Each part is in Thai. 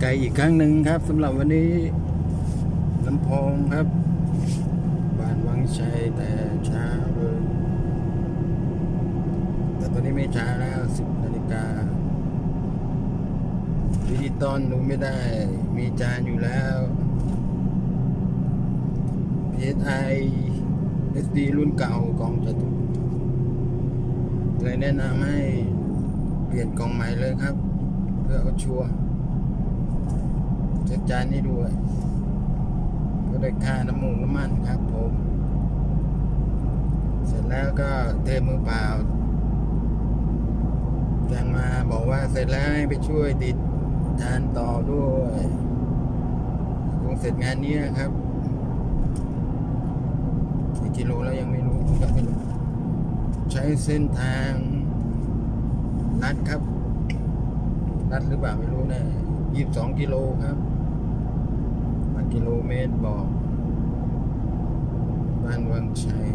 ไกลอีกครั้งหนึ่งครับสำหรับวันนี้ลำโพงครับบ้านวังชัยแต่เช้าเลยแต่ตอนนี้ไม่ช้าแล้วสิบนาฬิกาดิจิตอลดูไม่ได้ มีจานอยู่แล้ว PSI SD รุ่นเก่ากองจะถูกเลยแนะนำให้เปลี่ยนกองใหม่เลยครับ เพื่อเอาชัวร์ เช็คจานนี้ด้วย ก็ได้ค่าน้ำมูกน้ำมันครับผม เสร็จแล้วก็เทมือเปล่าแจ้งมาบอกว่าเสร็จแล้วให้ไปช่วยติดจานต่อด้วยคงเสร็จงานนี้นะครับกี่กิโลแล้วยังไม่รู้ก็ไม่รู้ใช้เส้นทางลัดครับลัดหรือเปล่าไม่รู้นะยี่สิบสองกิโลครับ กิโลเมตรบอก บ้านวังชัย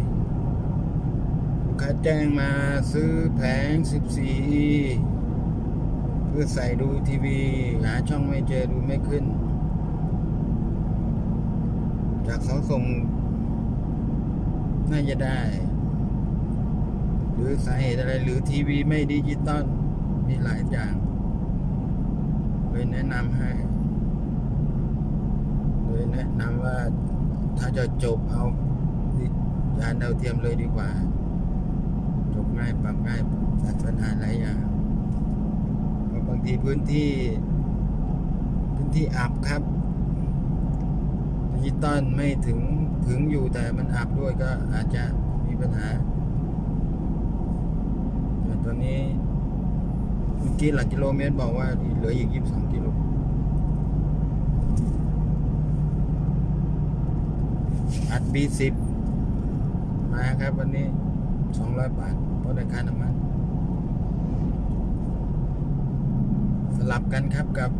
ลูกค้าแจ้งมาซื้อแผง 14 เพื่อใส่ดูทีวี หาช่องไม่เจอดูไม่ขึ้น จากเขาส่ง น่าจะได้ หรือสาเหตุอะไร หรือทีวีไม่ดิจิตอลมีหลายอย่างเลยแนะนำให้ เลยแนะนำว่าถ้าจะจบเอายานดาวเทียมเลยดีกว่า จบง่ายปรับง่ายตัดปัญหาหลายอย่างบางทีพื้นที่ พื้นที่อับครับดิจิตอลไม่ถึงถึงอยู่แต่มันอับด้วยก็อาจจะมีปัญหาส่ตอนนี้เมื่อกี้หลักกิโลเมตรบอกว่าเหลืออีก 22 กิโล อัด B10 มาครับวันนี้200บาทเพราะได้ค่าน้ำมันสลับกันครับกับ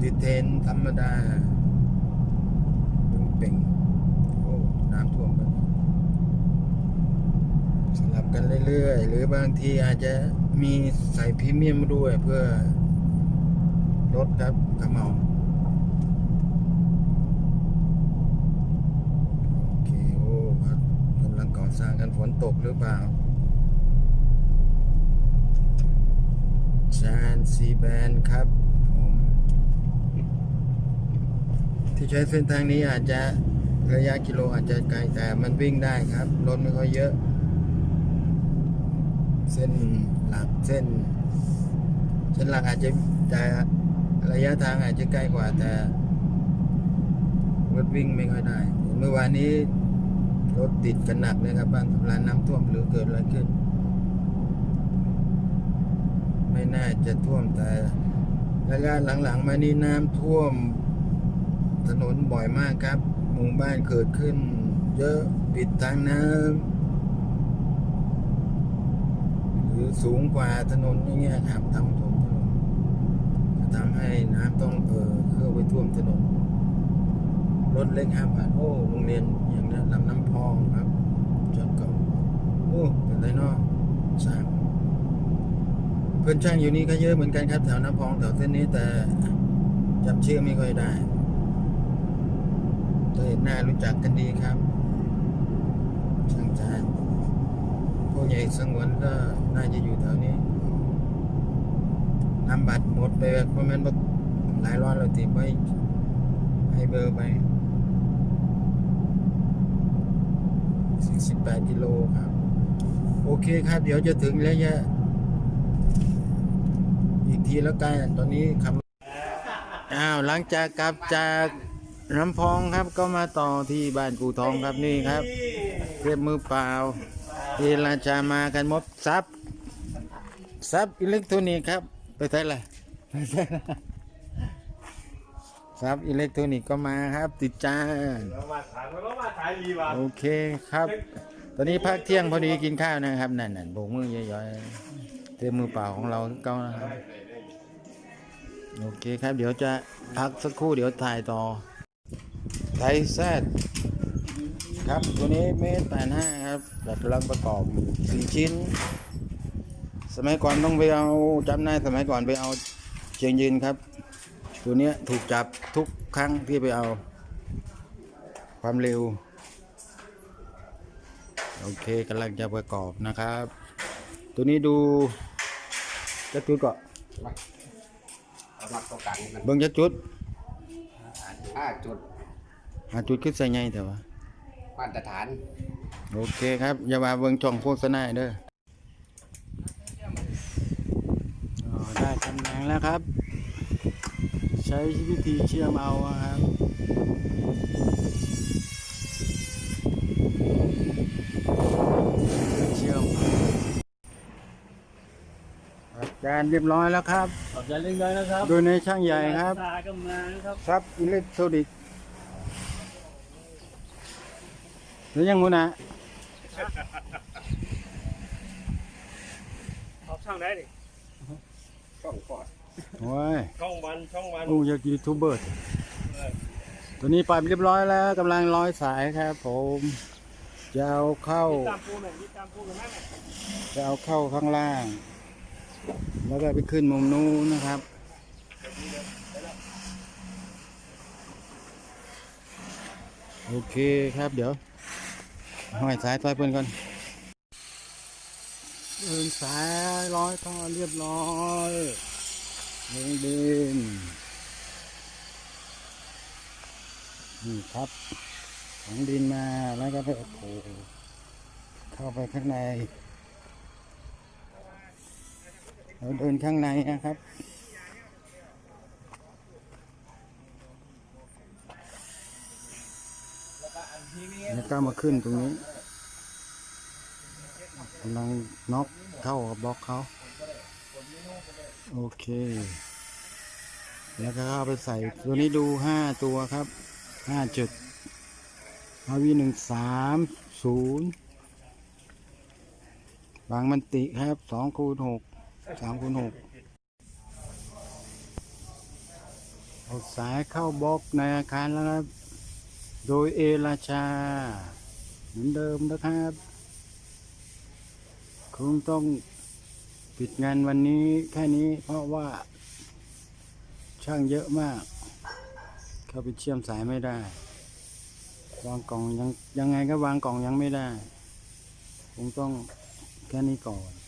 ดีเทนธรรมดาบึงเป่งโอ้น้ำท่วมกันสลับกันเรื่อยๆ หรือบางทีอาจจะมีใส่พรีเมียมด้วยเพื่อลดครับกระเหมา โอเค โอ้ครับกำลังก่อ สร้างกันฝนตกหรือเปล่าชานซีแบนครับผมที่ใช้เส้นทางนี้อาจจะระยะกิโลอาจจะไกลแต่มันวิ่งได้ครับรถไม่ค่อยเยอะ เส้นหลักเส้น เส้นหลักอาจจะแต่ระยะทางอาจจะใกล้กว่าแต่รถวิ่งไม่ค่อยได้ เมื่อวานนี้ รถติดกันหนักเลยครับ บ้านสำรานน้ำท่วมหรือเกิดอะไรขึ้น ไม่น่าจะท่วมแต่ระยะหลังๆ มานี้น้ำท่วม ถนนบ่อยมากครับหมู่บ้านเกิดขึ้น เยอะปิดทางน้ำหรือสูงกว่าถนนอย่างเงี้ยครับทำถมถนนจะทำให้น้ำต้องเออเข้าไปท่วมถนน ถเล็กห้าผ่านโอ้โรงเรียนอย่างนั้นลำน้ำพองครับจอดก่อนโอ้เป็นไรเนาะสางเพื่อนช่างอยู่นี่ก็เยอะเหมือนกันครับแถวน้ำพองแถวเส้นนี้แต่จำชื่อไม่ค่อยได้เคยเห็นหน้ารู้จักกันดีครับช่างจานพวกใหญ่สงวนก็น่าจะอยู่แถวนี้นำบัตรหมดไปเพราะมันหลายร้อยเราติดไว้ให้เบอร์ไป 48กิโลครับ โอเคครับ เดี๋ยวจะถึงแล้วยะอีกทีแล้วกันตอนนี้คำอ้าวหลังจากกลับจากน้ำพองครับก็มาต่อที่บ้านกูทองครับนี่ครับเรียบมือเปล่าเอราชามากันมดซับซับอิเล็กทรอนิกส์ครับ ไปใช่ไรไปใช่ ครับอิเล็กทรอนิกส์ก็มาครับ ติดจานเรามาถ่ายเรามาถ่ายรีว่ะโอเคครับ ตอนนี้พักเที่ยงพอดีกินข้าวนะครับนั่นนั่นโบกมือย่อยๆเต็มมือเปล่าของเราเก้านะครับโอเคครับ เดี๋ยวจะพักสักครู่เดี๋ยวถ่ายต่อไทยแซดครับตัวนี้เมตรแปดห้าครับแต่กำลังประกอบอยู่สี่ชิ้น สมัยก่อนต้องไปเอาจำได้สมัยก่อนไปเอาชียงยืนครับ ตัวเนี้ยถูกจับทุกครั้งที่ไปเอา ความเร็ว โอเคกำลังจะประกอบนะครับ ตัวนี้ดูจะจุดก่อนสำหรับตัวกลางมันเบิ่งจะจุดห้าจุดหาจุดขึ้นใส่ไงแต่ว่ามาตรฐาน โอเคครับอย่ามาเบิ่งช่องโฆษณาเด้ออ๋อได้ตำแหน่งแล้วครับใช้วิธีเชื่อมเอาอะครับเชื่อมอาการเรียบร้อยแล้วครับขอบใจเล็กน้อยนะครับโดยในช่างใหญ่ครับตากำลังนะครับครับอิเล็กทรอนิกส์หรือยังงูนะขอบช่องได้ดิช่องก่อน โอ้ยช่องวันช่องวันโอ้ยากยูทูบเบอร์ตัวนี้ปล่อยไปเรียบร้อยแล้วกำลังร้อยสายครับผมจะเอาเข้า ตามปูหน่อยตามปูกันนั่นจะเอาเข้าข้างล่าง แล้วก็ไปขึ้นมุมนู้นนะครับ โอเคครับเดี๋ยวห้อยสายไฟเพื่อนก่อนเดินสายร้อยท่อเรียบร้อย ลงดินนี่ครับของดินมาแล้วก็ไปโอ้โหเข้าไปข้างในเราเดินข้างในนะครับแล้วก็มาขึ้นตรงนี้กำลังน็อกเข้ากับบล็อกเขา โอเค แล้วก็เข้าไปใส่ตัวนี้ดูห้าตัวครับห้าจุดอาวีหนึ่งสามศูนย์บางมันติครับสองคูณหกสามคูณหกเอาสายเข้าบล็อกในอาคารแล้วครับ โดยเอราชา เหมือนเดิมนะครับคงต้อง ปิดงานวันนี้แค่นี้เพราะว่า ช่างเยอะมาก เข้าไปเชื่อมสายไม่ได้ วางกล่องยังยังไงก็วางกล่องยังไม่ได้ คงต้องแค่นี้ก่อน